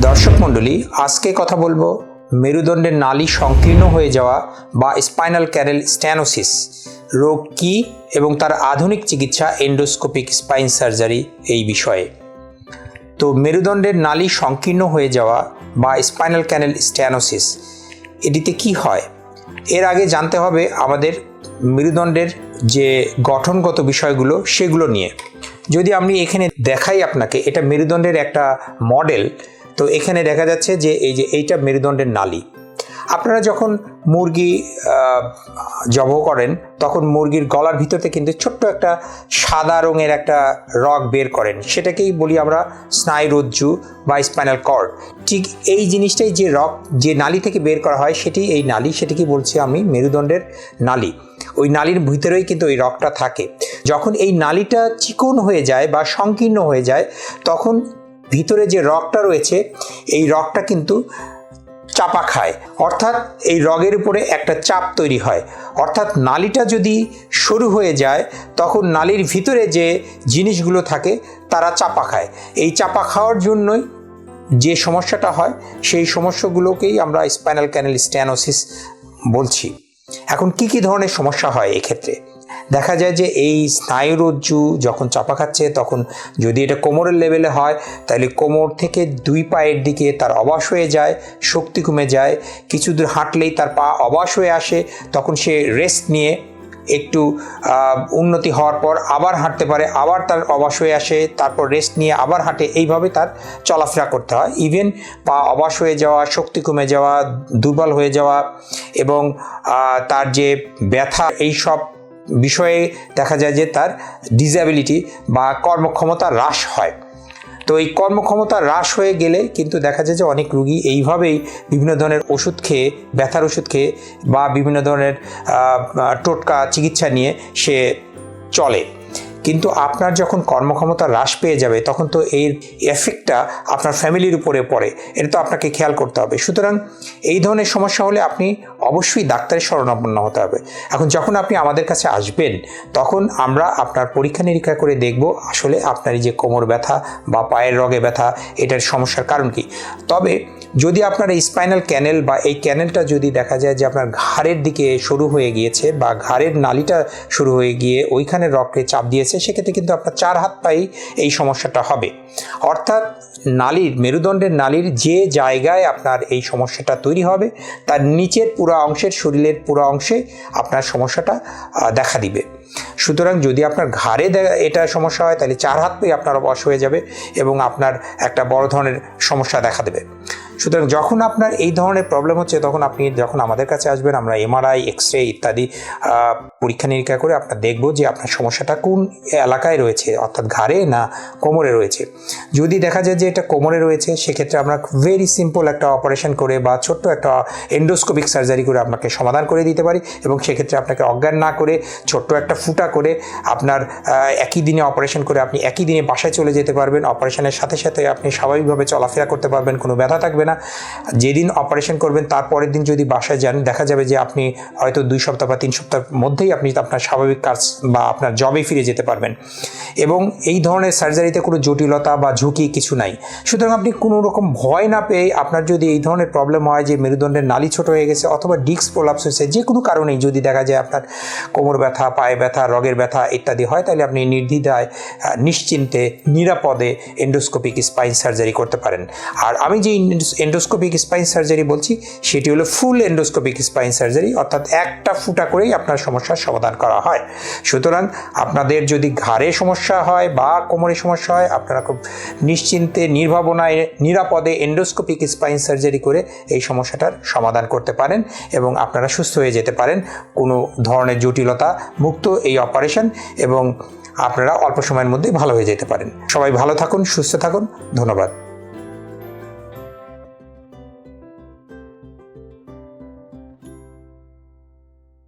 দর্শক মণ্ডলী, আজকে কথা বলব মেরুদণ্ডের নালী সংকীর্ণ হয়ে যাওয়া বা স্পাইনাল ক্যারেল স্ট্যানোসিস রোগ কী এবং তার আধুনিক চিকিৎসা এন্ডোস্কোপিক স্পাইন সার্জারি এই বিষয়ে। তো মেরুদণ্ডের নালী সংকীর্ণ হয়ে যাওয়া বা স্পাইনাল ক্যানেল স্ট্যানোসিস এটিতে কি হয়? এর আগে জানতে হবে আমাদের মেরুদণ্ডের যে গঠনগত বিষয়গুলো, সেগুলো নিয়ে। যদি আমি এখানে দেখাই আপনাকে, এটা মেরুদণ্ডের একটা মডেল তো এখানে দেখা যাচ্ছে যে এই যে এইটা মেরুদণ্ডের নালী। আপনারা যখন মুরগি জব করেন, তখন মুরগির গলার ভিতরতে কিন্তু ছোট্ট একটা সাদা রঙের একটা রগ বের করেন। সেটাকেই বলি আমরা স্নায়ুরজ্জু বা স্পাইনাল কর্ড ঠিক এই জিনিসটাই যে রক যে নালী থেকে বের করা হয়, সেটি এই নালী, সেটিকে বলছি আমি মেরুদণ্ডের নালী। ওই নালীর ভিতরেই কিন্তু ওই রগটা থাকে। যখন এই নালীটা চিকন হয়ে যায় বা সংকীর্ণ হয়ে যায়, তখন ভিতরে যে রগটা রয়েছে, এই রগটা কিন্তু চাপা খায়। অর্থাৎ এই রগের উপরে একটা চাপ তৈরি হয়। অর্থাৎ নালিটা যদি সরু হয়ে যায়, তখন নালির ভিতরে যে জিনিসগুলো থাকে, তারা চাপা খায়। এই চাপা খাওয়ার জন্যই যে সমস্যাটা হয়, সেই সমস্যাগুলোকেই আমরা স্পাইনাল ক্যানেল স্ট্যানোসিস বলছি। এখন কি কি ধরনের সমস্যা হয় এক্ষেত্রে? দেখা যায় যে এই স্নায়ুরজ্জু যখন চাপা খাচ্ছে, তখন যদি এটা কোমরের লেভেলে হয়, তাহলে কোমর থেকে দুই পায়ের দিকে তার অবাস হয়ে যায়, শক্তি কমে যায়। কিছু দূর হাঁটলেই তার পা অবাস হয়ে আসে। তখন সে রেস্ট নিয়ে একটু উন্নতি হওয়ার পর আবার হাঁটতে পারে, আবার তার অবাস হয়ে আসে। তারপর রেস্ট নিয়ে আবার হাঁটে। এইভাবে তার চলাফেরা করতে হয়। ইভেন পা অবাস হয়ে যাওয়া, শক্তি কমে যাওয়া, দুর্বল হয়ে যাওয়া এবং তার যে ব্যথা এই সব বিষয়ে দেখা যায় যে তার ডিজেবিলিটি বা কর্মক্ষমতা হ্রাস হয়। তো এই কর্মক্ষমতা হ্রাস হয়ে গেলে কিন্তু দেখা যায় যে অনেক রুগী এইভাবেই বিভিন্ন ধরনের ওষুধ খেয়ে, ব্যথার ওষুধ খেয়ে বা বিভিন্ন ধরনের টোটকা চিকিৎসা নিয়ে সে চলে। কিন্তু আপনার যখন কর্মক্ষমতা হ্রাস পেয়ে যাবে, তখন তো এর এফেক্টটা আপনার ফ্যামিলির উপরে পড়ে। এটা তো আপনাকে খেয়াল করতে হবে। সুতরাং এই ধরনের সমস্যা হলে আপনি অবশ্যই ডাক্তারের শরণাপন্ন হতে হবে। এখন যখন আপনি আমাদের কাছে আসবেন, তখন আমরা আপনার পরীক্ষা নিরীক্ষা করে দেখব আসলে আপনার এই যে কোমর ব্যথা বা পায়ের রগে ব্যথা, এটার সমস্যার কারণ কি। তবে যদি আপনার এই স্পাইনাল ক্যানেল বা এই ক্যানেলটা যদি দেখা যায় যে আপনার ঘাড়ের দিকে শুরু হয়ে গিয়েছে বা ঘাড়ের নালিটা শুরু হয়ে গিয়ে ওইখানে রক্তে চাপ দিয়েছে, সেক্ষেত্রে কিন্তু আপনার চার হাত পায়েই এই সমস্যাটা হবে। অর্থাৎ নালির, মেরুদণ্ডের নালির যে জায়গায় আপনার এই সমস্যাটা তৈরি হবে, তার নিচের পুরো অংশের শরীরের পুরো অংশে আপনার সমস্যাটা দেখা দিবে। সুতরাং যদি আপনার ঘাড়ে এটা সমস্যা হয়, তাহলে চার হাত পেয়ে আপনার বশ হয়ে যাবে এবং আপনার একটা বড় ধরনের সমস্যা দেখা দেবে। সুতরাং যখন আপনার এই ধরনের প্রবলেম হচ্ছে, তখন আপনি যখন আমাদের কাছে আসবেন, আমরা এমআরআই এক্স রে ইত্যাদি পরীক্ষা নিরীক্ষা করে আপনার দেখব যে আপনার সমস্যাটা কোন এলাকায় রয়েছে, অর্থাৎ ঘাড়ে না কোমরে রয়েছে। যদি দেখা যায় যে এটা কোমরে রয়েছে, সেক্ষেত্রে আমরা ভেরি সিম্পল একটা অপারেশন করে বা ছোট্ট একটা এন্ডোস্কোপিক সার্জারি করে আপনাকে সমাধান করে দিতে পারি এবং সেক্ষেত্রে আপনাকে অজ্ঞান না করে, ছোট্ট একটা ফুটা করে আপনার একই দিনে অপারেশন করে আপনি একই দিনে বাসায় চলে যেতে পারবেন। অপারেশনের সাথে সাথে আপনি স্বাভাবিকভাবে চলাফেরা করতে পারবেন, কোনো ব্যথা থাকবে না। যেদিন অপারেশন করবেন, তারপরের দিন যদি বাসায় যান, দেখা যাবে যে আপনি হয়তো দুই সপ্তাহ বা তিন সপ্তাহের মধ্যেই আপনি আপনার স্বাভাবিক কাজ বা আপনার জবে ফিরে যেতে পারবেন। এবং এই ধরনের সার্জারিতে কোনো জটিলতা বা ঝুঁকি কিছু নাই। সুতরাং আপনি কোনো রকম ভয় না পেয়ে আপনার যদি এই ধরনের প্রবলেম হয় যে মেরুদণ্ডের নালি ছোট হয়ে গেছে অথবা ডিস্ক প্রলাপস হয়েছে, যে কোনো কারণেই যদি দেখা যায় আপনার কোমর ব্যথা, পায়ে ব্যথা, রগের ব্যথা ইত্যাদি হয়, তাহলে আপনি নির্দ্বিধায় নিশ্চিন্তে, নিরাপদে এন্ডোস্কোপিক স্পাইন সার্জারি করতে পারেন। আর আমি যে এন্ডোস্কোপিক স্পাইন সার্জারি বলছি, সেটি হলো ফুল এন্ডোস্কোপিক স্পাইন সার্জারি অর্থাৎ একটা ফুটা করেই আপনার সমস্যার সমাধান করা হয়। সুতরাং আপনাদের যদি ঘাড়ে সমস্যা হয় বা কোমরে সমস্যা হয়, আপনারা খুব নিশ্চিন্তে, নির্ভাবনায়, নিরাপদে এন্ডোস্কোপিক স্পাইন সার্জারি করে এই সমস্যাটার সমাধান করতে পারেন এবং আপনারা সুস্থ হয়ে যেতে পারেন। কোনো ধরনের জটিলতা মুক্ত এই অপারেশন এবং আপনারা অল্প সময়ের মধ্যেই ভালো হয়ে যেতে পারেন। সবাই ভালো থাকুন, সুস্থ থাকুন, ধন্যবাদ।